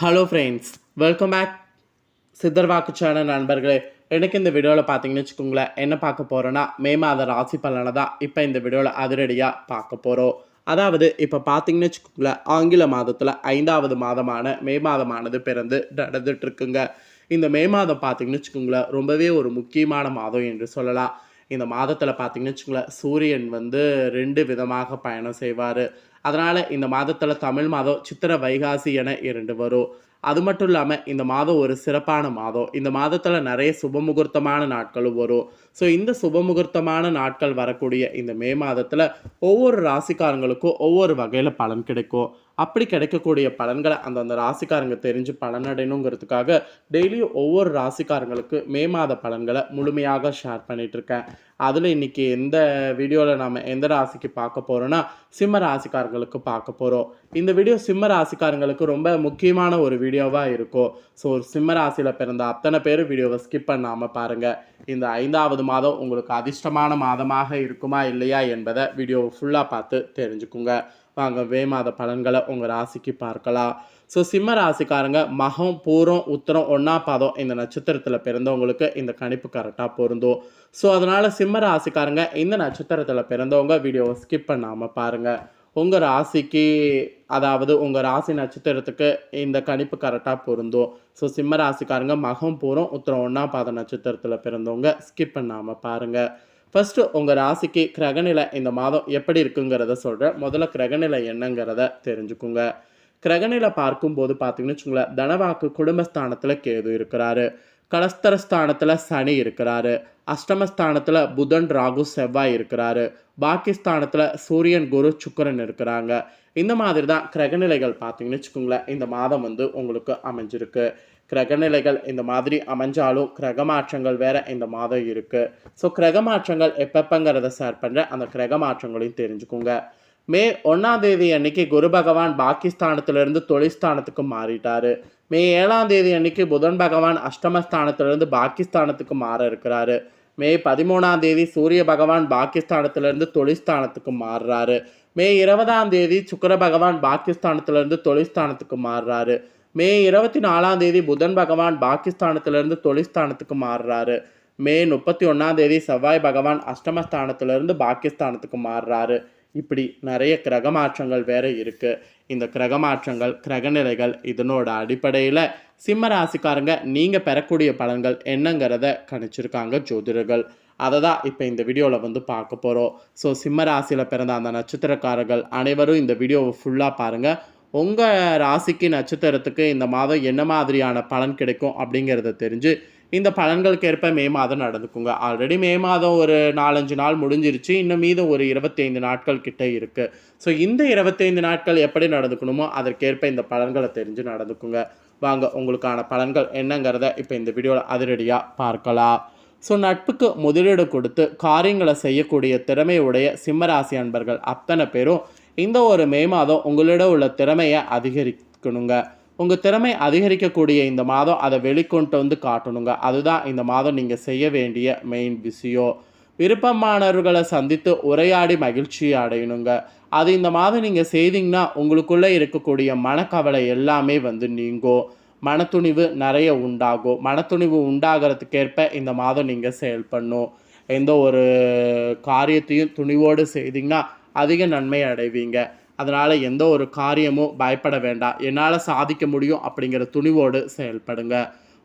Hello friends welcome back சித்தர் வாக்குச்சான நண்பர்களே எனக்கு இந்த வீடியோவில் பார்த்தீங்கன்னு வச்சுக்கோங்களேன் என்ன பார்க்க போகிறோன்னா மே மாத ராசி பலனை தான் இப்போ இந்த வீடியோவில் அதிரடியாக பார்க்க போகிறோம் அதாவது இப்போ பார்த்தீங்கன்னு வச்சுக்கோங்களேன் ஆங்கில மாதத்தில் ஐந்தாவது மாதமான மே மாதமானது பிறந்து நடந்துட்டுருக்குங்க இந்த மே மாதம் பார்த்தீங்கன்னு வச்சுக்கோங்களேன் ரொம்பவே ஒரு முக்கியமான மாதம் என்று சொல்லலாம். இந்த மாதத்தில் பார்த்தீங்கன்னு வச்சுக்கோங்களேன் சூரியன் வந்து ரெண்டு விதமாக பயணம் செய்வார். அதனால் இந்த மாதத்தில் தமிழ் மாதம் சித்திர வைகாசி என இரண்டு வரும். அது மட்டும் இல்லாமல் இந்த மாதம் ஒரு சிறப்பான மாதம். இந்த மாதத்தில் நிறைய சுபமுகூர்த்தமான நாட்களும் வரும். ஸோ இந்த சுபமுகூர்த்தமான நாட்கள் வரக்கூடிய இந்த மே மாதத்தில் ஒவ்வொரு ராசிக்காரங்களுக்கும் ஒவ்வொரு வகையில் பலன் கிடைக்கும். அப்படி கிடைக்கக்கூடிய பலன்களை அந்தந்த ராசிக்காரங்க தெரிஞ்சு பலனடையணுங்கிறதுக்காக டெய்லியும் ஒவ்வொரு ராசிக்காரங்களுக்கு மே மாத பலன்களை முழுமையாக ஷேர் பண்ணிகிட்ருக்கேன் அதில் இன்னைக்கு எந்த வீடியோவில் நாம் எந்த ராசிக்கு பார்க்க போகிறோன்னா சிம்ம ராசிக்காரங்களுக்கு பார்க்க போகிறோம் இந்த வீடியோ சிம்ம ராசிக்காரங்களுக்கு ரொம்ப முக்கியமான ஒரு வீடியோவாக இருக்கும். ஸோ சிம்ம ராசியில் பிறந்த அத்தனை பேர் வீடியோவை ஸ்கிப் பண்ணாமல் பாருங்கள் இந்த ஐந்தாவது மாதம் உங்களுக்கு அதிர்ஷ்டமான மாதமாக இருக்குமா இல்லையா என்பதை வீடியோவை ஃபுல்லாக பார்த்து தெரிஞ்சுக்குங்க. வாங்க வே மாத பலன்களை உங்கள் ராசிக்கு பார்க்கலாம். ஸோ சிம்ம ராசிக்காரங்க மகம் பூரம் உத்தரம் ஒன்றா பாதம் இந்த நட்சத்திரத்தில் பிறந்தவங்களுக்கு இந்த கணிப்பு கரெக்டாக பொருந்தும். ஸோ அதனால் சிம்ம ராசிக்காரங்க இந்த நட்சத்திரத்தில் பிறந்தவங்க வீடியோவை ஸ்கிப் பண்ணாமல் பாருங்கள் உங்கள் ராசிக்கு அதாவது உங்கள் ராசி நட்சத்திரத்துக்கு இந்த கணிப்பு கரெக்டாக பொருந்தும். ஸோ சிம்ம ராசிக்காரங்க மகம் பூரம் உத்தரம் ஒன்றா பாத நட்சத்திரத்தில் பிறந்தவங்க ஸ்கிப் பண்ணாமல் பாருங்கள் ஃபஸ்ட்டு உங்கள் ராசிக்கு கிரகநிலை இந்த மாதம் எப்படி இருக்குங்கிறத சொல்கிறேன் முதல்ல கிரகநிலை என்னங்கிறத தெரிஞ்சுக்குங்க. கிரகநிலை பார்க்கும்போது பார்த்தீங்கன்னு வச்சுங்களேன் தனவாக்கு குடும்பஸ்தானத்தில் கேது இருக்கிறாரு. கலஸ்தரஸ்தானத்தில் சனி இருக்கிறாரு. அஷ்டமஸ்தானத்தில் புதன் ராகு செவ்வாய் இருக்கிறாரு. பாகிஸ்தானத்தில் சூரியன் குரு சுக்கரன் இருக்கிறாங்க. இந்த மாதிரி தான் கிரகநிலைகள் பார்த்தீங்கன்னு வச்சுக்கோங்களேன் இந்த மாதம் வந்து உங்களுக்கு அமைஞ்சிருக்கு. கிரகநிலைகள் இந்த மாதிரி அமைஞ்சாலும் கிரக மாற்றங்கள் வேற இந்த மாதம் இருக்குது ஸோ கிரக மாற்றங்கள் எப்பப்பங்கிறத ஷேர் பண்ணுற அந்த கிரக மாற்றங்களையும் தெரிஞ்சுக்கோங்க. மே ஒன்றாம் தேதி அன்னைக்கு குரு பகவான் பாக்கிஸ்தானத்திலிருந்து தொழில்ஸ்தானத்துக்கு மாறிட்டார். மே ஏழாம் தேதி அன்னைக்கு புதன் பகவான் அஷ்டமஸ்தானத்திலிருந்து பாகிஸ்தானத்துக்கு மாற இருக்கிறாரு. மே பதிமூணாம் தேதி சூரிய பகவான் பாகிஸ்தானத்திலிருந்து தொழில்ஸ்தானத்துக்கு மாறுறாரு. மே இருபதாம் தேதி சுக்கிர பகவான் பாகிஸ்தானத்திலிருந்து தொழில்ஸ்தானத்துக்கு மாறுறாரு. மே இருபத்தி நாலாம் தேதி புதன் பகவான் பாகிஸ்தானத்திலிருந்து தொழில்ஸ்தானத்துக்கு மாறுறாரு. மே முப்பத்தி ஒன்றாம் தேதி செவ்வாய் பகவான் அஷ்டமஸ்தானத்திலிருந்து பாகிஸ்தானத்துக்கு மாறுறாரு. இப்படி நிறைய கிரக மாற்றங்கள் வேற இருக்கு. இந்த கிரக மாற்றங்கள் கிரகநிலைகள் இதனோட அடிப்படையில் சிம்ம ராசிக்காரங்க நீங்கள் பெறக்கூடிய பலன்கள் என்னங்கிறத கணிச்சிருக்காங்க ஜோதிடர்கள். அதை தான் இப்போ இந்த வீடியோவில் வந்து பார்க்க போகிறோம் ஸோ சிம்ம ராசியில் பிறந்த அந்த நட்சத்திரக்காரர்கள் அனைவரும் இந்த வீடியோவை ஃபுல்லாக பாருங்கள் உங்கள் ராசிக்கு நட்சத்திரத்துக்கு இந்த மாதம் என்ன மாதிரியான பலன் கிடைக்கும் அப்படிங்கிறத தெரிஞ்சு இந்த பலன்களுக்கு ஏற்ப மே மாதம் நடந்துக்குங்க. ஆல்ரெடி மே மாதம் ஒரு நாலஞ்சு நாள் முடிஞ்சிருச்சு. இன்னும் மீதம் ஒரு இருபத்தைந்து நாட்கள் கிட்டே இருக்குது ஸோ இந்த இருபத்தைந்து நாட்கள் எப்படி நடந்துக்கணுமோ அதற்கேற்ப இந்த பலன்களை தெரிஞ்சு நடந்துக்குங்க. வாங்க உங்களுக்கான பலன்கள் என்னங்கிறத இப்போ இந்த வீடியோவில் அதிரடியாக பார்க்கலாம். ஸோ நட்புக்கு முதலீடு கொடுத்து காரியங்களை செய்யக்கூடிய திறமையுடைய சிம்மராசி அன்பர்கள் அத்தனை பேரும் இந்த ஒரு மே மாதம் உங்களிடம் உள்ள திறமையை அதிகரிக்கணுங்க. உங்கள் திறமை அதிகரிக்கக்கூடிய இந்த மாதம் அதை வெளிக்கொண்டு வந்து காட்டணுங்க. அதுதான் இந்த மாதம் நீங்கள் செய்ய வேண்டிய மெயின் விஷயம். விருப்பமானவர்களை சந்தித்து உரையாடி மகிழ்ச்சி அடையணுங்க. அது இந்த மாதம் நீங்கள் செய்தீங்கன்னா உங்களுக்குள்ளே இருக்கக்கூடிய மனக்கவலை எல்லாமே வந்து நீங்கும். மனத்துணிவு நிறைய உண்டாகும். மனத்துணிவு உண்டாகிறதுக்கேற்ப இந்த மாதம் நீங்கள் செயல்படணும் எந்த ஒரு காரியத்தையும் துணிவோடு செய்தீங்கன்னா அதிக நன்மை அடைவீங்க. அதனால் எந்த ஒரு காரியமும் பயப்பட வேண்டாம். என்னால் சாதிக்க முடியும் அப்படிங்கிற துணிவோடு செயல்படுங்க.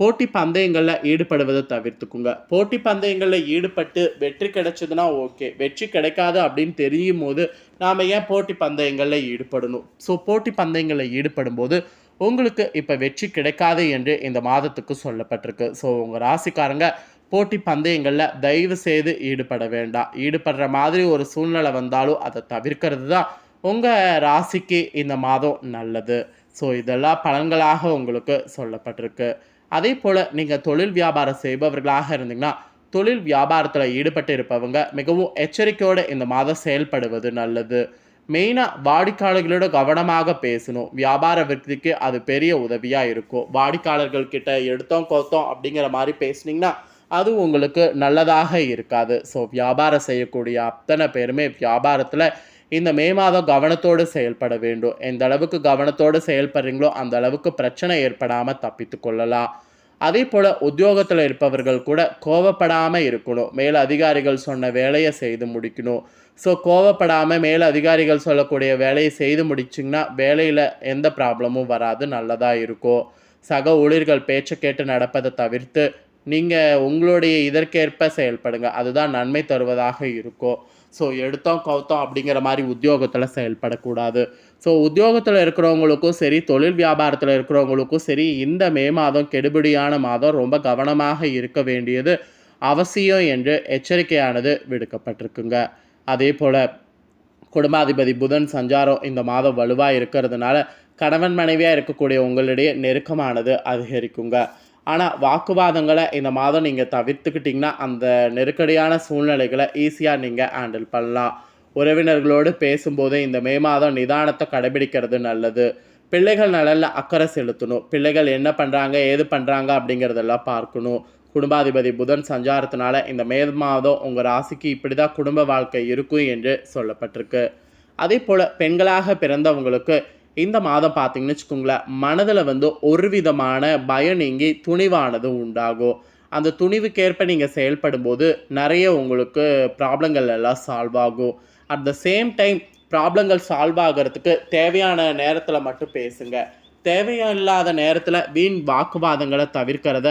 போட்டி பந்தயங்களில் ஈடுபடுவதை தவிர்த்துக்குங்க. போட்டி பந்தயங்களில் ஈடுபட்டு வெற்றி கிடைச்சதுன்னா ஓகே. வெற்றி கிடைக்காது அப்படின்னு தெரியும் போது நாம் ஏன் போட்டி பந்தயங்களில் ஈடுபடணும்? ஸோ போட்டி பந்தயங்களில் ஈடுபடும்போது உங்களுக்கு இப்போ வெற்றி கிடைக்காது என்று இந்த மாதத்துக்கு சொல்லப்பட்டிருக்கு. ஸோ உங்கள் ராசிக்காரங்க போட்டி பந்தயங்களில் தயவு செய்து ஈடுபட வேண்டாம். ஈடுபடுற மாதிரி ஒரு சூழ்நிலை வந்தாலும் அதை தவிர்க்கிறது தான் உங்கள் ராசிக்கு இந்த மாதம் நல்லது. ஸோ இதெல்லாம் பலன்களாக உங்களுக்கு சொல்லப்பட்டிருக்கு. அதே போல் நீங்கள் தொழில் வியாபாரம் செய்பவர்களாக இருந்தீங்கன்னா தொழில் வியாபாரத்தில் ஈடுபட்டு இருப்பவங்க மிகவும் எச்சரிக்கையோடு இந்த மாதம் செயல்படுவது நல்லது. மெயினாக வாடிக்கையாளர்களோட கவனமாக பேசணும். வியாபார விருத்திக்கு அது பெரிய உதவியாக இருக்கும். வாடிக்கையாளர்கள்கிட்ட எடுத்தோம் கோத்தோம் அப்படிங்கிற மாதிரி பேசுனீங்கன்னா அது உங்களுக்கு நல்லதாக இருக்காது. ஸோ வியாபாரம் செய்யக்கூடிய அத்தனை பேருமே வியாபாரத்தில் இந்த மே மாதம் கவனத்தோடு செயல்பட வேண்டும். எந்த அளவுக்கு கவனத்தோடு செயல்படுறீங்களோ அந்த அளவுக்கு பிரச்சனை ஏற்படாமல் தப்பித்து கொள்ளலாம். அதே போல் உத்தியோகத்தில் இருப்பவர்கள் கூட கோவப்படாமல் இருக்கணும். மேல் அதிகாரிகள் சொன்ன வேலையை செய்து முடிக்கணும். ஸோ கோவப்படாமல் மேல் அதிகாரிகள் சொல்லக்கூடிய வேலையை செய்து முடிச்சிங்கன்னா வேலையில் எந்த ப்ராப்ளமும் வராது நல்லதாக இருக்கும். சக ஊழியர்கள் பேச்சை கேட்டு நடப்பதை தவிர்த்து நீங்கள் உங்களுடைய இதற்கேற்ப செயல்படுங்க. அதுதான் நன்மை தருவதாக இருக்கும். ஸோ எடுத்தோம் கவுத்தோம் அப்படிங்கிற மாதிரி உத்தியோகத்தில் செயல்படக்கூடாது. ஸோ உத்தியோகத்தில் இருக்கிறவங்களுக்கும் சரி தொழில் வியாபாரத்தில் இருக்கிறவங்களுக்கும் சரி இந்த மே மாதம் கெடுபிடியான மாதம் ரொம்ப கவனமாக இருக்க வேண்டியது அவசியம் என்று எச்சரிக்கையானது விடுக்கப்பட்டிருக்குங்க. அதே போல் குடும்பாதிபதி புதன் சஞ்சாரம் இந்த மாதம் வலுவாக இருக்கிறதுனால கணவன் மனைவியாக இருக்கக்கூடிய உங்களுடைய நெருக்கமானது அதிகரிக்குங்க. ஆனால் வாக்குவாதங்களை இந்த மாதம் நீங்கள் தவிர்த்துக்கிட்டிங்கன்னா அந்த நெருக்கடியான சூழ்நிலைகளை ஈஸியாக நீங்கள் ஹேண்டில் பண்ணலாம். உறவினர்களோடு பேசும்போது இந்த மே மாதம் நிதானத்தை கடைபிடிக்கிறது நல்லது. பிள்ளைகள் நலனில் அக்கறை செலுத்தணும். பிள்ளைகள் என்ன பண்ணுறாங்க ஏது பண்ணுறாங்க அப்படிங்கிறதெல்லாம் பார்க்கணும். குடும்பாதிபதி புதன் சஞ்சாரத்தினால இந்த மே மாதம் உங்கள் ராசிக்கு இப்படி தான் குடும்ப வாழ்க்கை இருக்கும் என்று சொல்லப்பட்டிருக்கு. அதே போல் பெண்களாக பிறந்தவங்களுக்கு இந்த மாதம் பார்த்தீங்கன்னு வச்சுக்கோங்களேன் மனதில் வந்து ஒரு விதமான பயம் நீங்கி துணிவானது உண்டாகும். அந்த துணிவுக்கேற்ப நீங்கள் செயல்படும் போது நிறைய உங்களுக்கு ப்ராப்ளங்கள் எல்லாம் சால்வ் ஆகும். அட் த சேம் டைம் ப்ராப்ளங்கள் சால்வ் ஆகிறதுக்கு தேவையான நேரத்தில் மட்டும் பேசுங்க. தேவையில்லாத நேரத்தில் வீண் வாக்குவாதங்களை தவிர்க்கிறத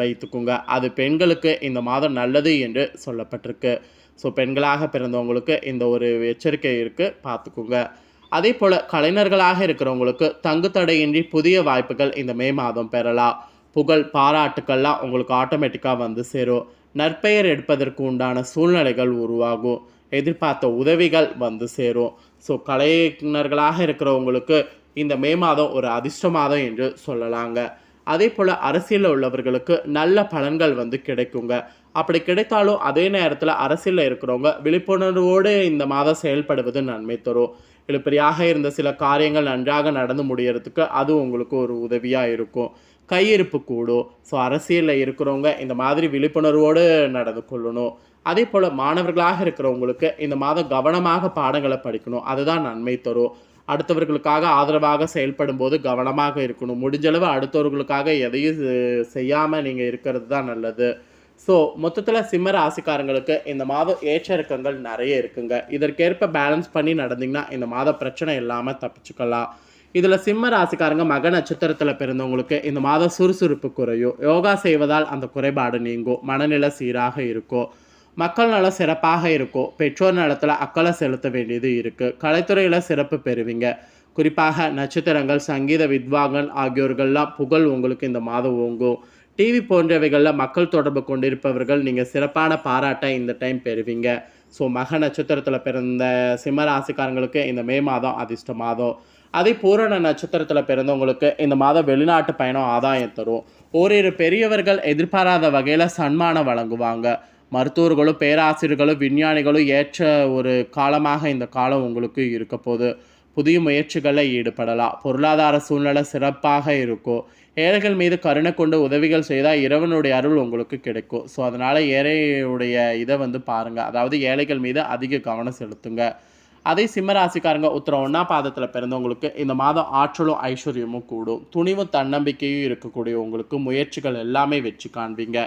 வைத்துக்குங்க. அது பெண்களுக்கு இந்த மாதம் நல்லது என்று சொல்லப்பட்டிருக்கு. ஸோ பெண்களாக பிறந்தவங்களுக்கு இந்த ஒரு எச்சரிக்கை இருக்குது பார்த்துக்குங்க. அதே போல் கலைஞர்களாக இருக்கிறவங்களுக்கு தங்குத்தடையின்றி புதிய வாய்ப்புகள் இந்த மே மாதம் பெறலாம். புகழ் பாராட்டுக்கள்லாம் உங்களுக்கு ஆட்டோமேட்டிக்காக வந்து சேரும். நற்பெயர் எடுப்பதற்கு உண்டான சூழ்நிலைகள் உருவாகும். எதிர்பார்த்த உதவிகள் வந்து சேரும். ஸோ கலைஞர்களாக இருக்கிறவங்களுக்கு இந்த மே மாதம் ஒரு அதிர்ஷ்ட மாதம் என்று சொல்லலாங்க. அதே போல் அரசியலில் உள்ளவர்களுக்கு நல்ல பலன்கள் வந்து கிடைக்குங்க. அப்படி கிடைத்தாலும் அதே நேரத்தில் அரசியலில் இருக்கிறவங்க விழிப்புணர்வோடு இந்த மாதம் செயல்படுவது நன்மை தரும். இழுப்பறியாக இருந்த சில காரியங்கள் நன்றாக நடந்து முடியறதுக்கு அது உங்களுக்கு ஒரு உதவியாக இருக்கும். கையிருப்பு கூடும். ஸோ அரசியலில் இருக்கிறவங்க இந்த மாதிரி விழிப்புணர்வோடு நடந்து கொள்ளணும். அதே போல் மாணவர்களாக இருக்கிறவங்களுக்கு இந்த மாதம் கவனமாக பாடங்களை படிக்கணும். அதுதான் நன்மை தரும். அடுத்தவர்களுக்காக ஆதரவாக செயல்படும் போது கவனமாக இருக்கணும். முடிஞ்சளவு அடுத்தவர்களுக்காக எதையும் செய்யாமல் நீங்கள் இருக்கிறது தான் நல்லது. ஸோ மொத்தத்தில் சிம்ம ராசிக்காரங்களுக்கு இந்த மாதம் ஏற்ற இறக்கங்கள் நிறைய இருக்குங்க. இதற்கேற்ப பேலன்ஸ் பண்ணி நடந்தீங்கன்னா இந்த மாத பிரச்சனை இல்லாமல் தப்பிச்சுக்கலாம். இதில் சிம்ம ராசிக்காரங்க மக நட்சத்திரத்தில் பிறந்தவங்களுக்கு இந்த மாதம் சுறுசுறுப்பு குறையும். யோகா செய்வதால் அந்த குறைபாடு நீங்கும். மனநிலை சீராக இருக்கும். மக்கள் நலம் சிறப்பாக இருக்கும் பெற்றோர் நலத்தில் அக்கறை செலுத்த வேண்டியது இருக்குது கலைத்துறையில் சிறப்பு பெறுவீங்க. குறிப்பாக நட்சத்திரங்கள் சங்கீத வித்வாங்கன் ஆகியோர்கள்லாம் புகழ் உங்களுக்கு இந்த மாதம் ஓங்கும். டிவி போன்றவைகளில் மக்கள் தொடர்பு கொண்டிருப்பவர்கள் நீங்கள் சிறப்பான பாராட்டை இந்த டைம் பெறுவீங்க. ஸோ மக நட்சத்திரத்தில் பிறந்த சிம்ம ராசிக்காரங்களுக்கு இந்த மே மாதம் அதிர்ஷ்ட மாதம். அதே பூரண நட்சத்திரத்தில் பிறந்தவங்களுக்கு இந்த மாதம் வெளிநாட்டு பயணம் ஆதாயம் தரும். ஓரிரு பெரியவர்கள் எதிர்பாராத வகையில் சன்மானம் வழங்குவாங்க. மருத்துவர்களும் பேராசிரியர்களும் விஞ்ஞானிகளும் ஏற்ற ஒரு காலமாக இந்த காலம் உங்களுக்கு இருக்க போகுது புதிய முயற்சிகளில் ஈடுபடலாம். பொருளாதார சூழ்நிலை சிறப்பாக இருக்கும். ஏழைகள் மீது கருணை கொண்டு உதவிகள் செய்தால் இறைவனுடைய அருள் உங்களுக்கு கிடைக்கும். ஸோ அதனால் ஏழையுடைய இதை வந்து பாருங்கள் அதாவது ஏழைகள் மீது அதிக கவனம் செலுத்துங்க. அதே சிம்மராசிக்காரங்க உத்தரம் ஒன்றா பாதத்தில் பிறந்தவங்களுக்கு இந்த மாதம் ஆற்றலும் ஐஸ்வர்யமும் கூடும். துணிவும் தன்னம்பிக்கையும் இருக்கக்கூடிய உங்களுக்கு முயற்சிகள் எல்லாமே வெற்றி காண்பீங்க.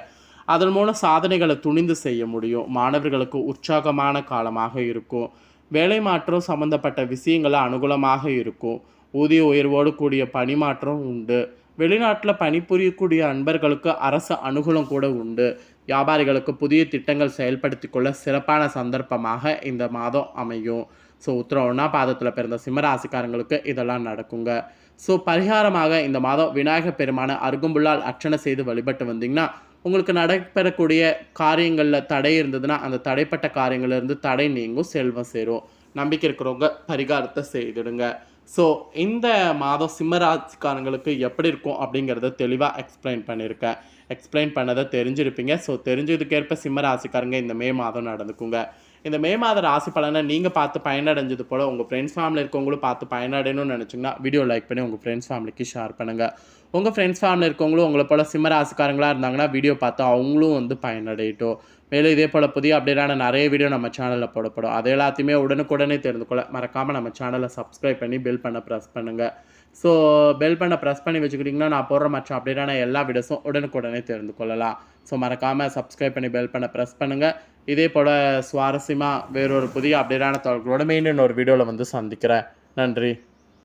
அதன் மூலம் சாதனைகளை துணிந்து செய்ய முடியும். மாணவர்களுக்கு உற்சாகமான காலமாக இருக்கும். வேலை மாற்றம் சம்பந்தப்பட்ட விஷயங்கள் அனுகூலமாக இருக்கும். ஊதிய உயர்வோடு கூடிய பணிமாற்றம் உண்டு. வெளிநாட்டில் பணிபுரியக்கூடிய அன்பர்களுக்கு அரசு அனுகூலம் கூட உண்டு. வியாபாரிகளுக்கு புதிய திட்டங்கள் செயல்படுத்தி கொள்ள சிறப்பான சந்தர்ப்பமாக இந்த மாதம் அமையும். ஸோ உத்தரம் ஒன்றா பாதத்தில் பிறந்த சிம்மராசிக்காரங்களுக்கு இதெல்லாம் நடக்குங்க. ஸோ பரிகாரமாக இந்த மாதம் விநாயகர் பெருமான அருகும்புள்ளால் அர்ச்சனை செய்து வழிபட்டு வந்தீங்கன்னா உங்களுக்கு நடைபெறக்கூடிய காரியங்களில் தடை இருந்ததுன்னா அந்த தடைப்பட்ட காரியங்கள்லேருந்து தடை நீங்கும் செல்வம் சேரும். நம்பிக்கை இருக்கிறவங்க பரிகாரத்தை செய்திடுங்க. ஸோ இந்த மாதம் சிம்மராசிக்காரங்களுக்கு எப்படி இருக்கும் அப்படிங்கிறத தெளிவாக எக்ஸ்பிளைன் பண்ணியிருக்கேன். எக்ஸ்பிளைன் பண்ணதை தெரிஞ்சிருப்பீங்க. ஸோ தெரிஞ்சதுக்கேற்ப சிம்மராசிக்காரங்க இந்த மே மாதம் நடந்துக்குங்க. இந்த மே மாத ராசி பலனை நீங்கள் பார்த்து பயனடைஞ்சது போல் உங்கள் ஃப்ரெண்ட்ஸ் ஃபேமிலி இருக்கவங்களும் பார்த்து பயனடையணும்னு நினச்சிங்கன்னா வீடியோ லைக் பண்ணி உங்கள் ஃப்ரெண்ட்ஸ் ஃபேமிலிக்கு ஷேர் பண்ணுங்கள் உங்கள் ஃப்ரெண்ட்ஸ் ஃபேமிலி இருக்கவங்களும் உங்களை போல் சிம்ம ராசிக்காரங்களாக இருந்தாங்கன்னா வீடியோ பார்த்து அவங்களும் வந்து பயனடையட்டும். மேலும் இதே போல் புதிய அப்டேட்டான நிறைய வீடியோ நம்ம சேனலில் போடப்படும். அது எல்லாத்தையுமே உடனுக்குடனே தெரிந்து கொள்ள மறக்காமல் நம்ம சேனலை சப்ஸ்கிரைப் பண்ணி பில் பண்ண ப்ரெஸ் பண்ணுங்கள் ஸோ பெல் பண்ண ப்ரெஸ் பண்ணி வச்சுக்கிட்டிங்கன்னா நான் போடுற மற்ற அப்டேட்டான எல்லா வீடியோஸும் உடனுக்குடனே தெரிந்து கொள்ளலாம். ஸோ மறக்காமல் சப்ஸ்கிரைப் பண்ணி பெல் பண்ண ப்ரெஸ் பண்ணுங்கள் இதே போல் சுவாரஸ்யமாக வேறொரு புதிய அப்டேட்டான தகவல்களோட மெயின் இன்னொரு வீடியோவில் வந்து சந்திக்கிறேன். நன்றி.